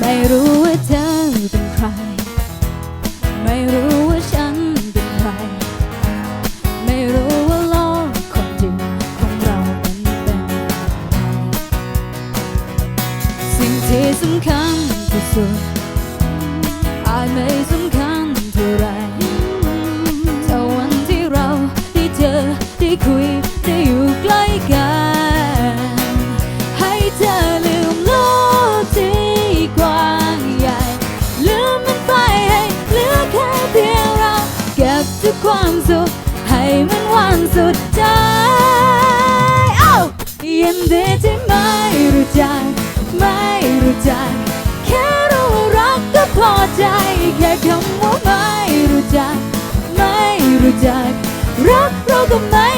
ไม่รู้ว่าเธอเป็นใคร ไม่รู้ว่าฉันเป็นใคร ไม่รู้ว่าโลกความจริงของเรามันเป็นสิ่งที่สำคัญที่สุดอาจไม่สำ ความสุข ให้มันวันสุดใจเอ้ายินดีที่ไม่รู้จัก ไม่รู้จัก แค่รู้รักก็พอใจ แค่คำว่าไม่รู้จัก ไม่รู้จัก รักเราก็ไม่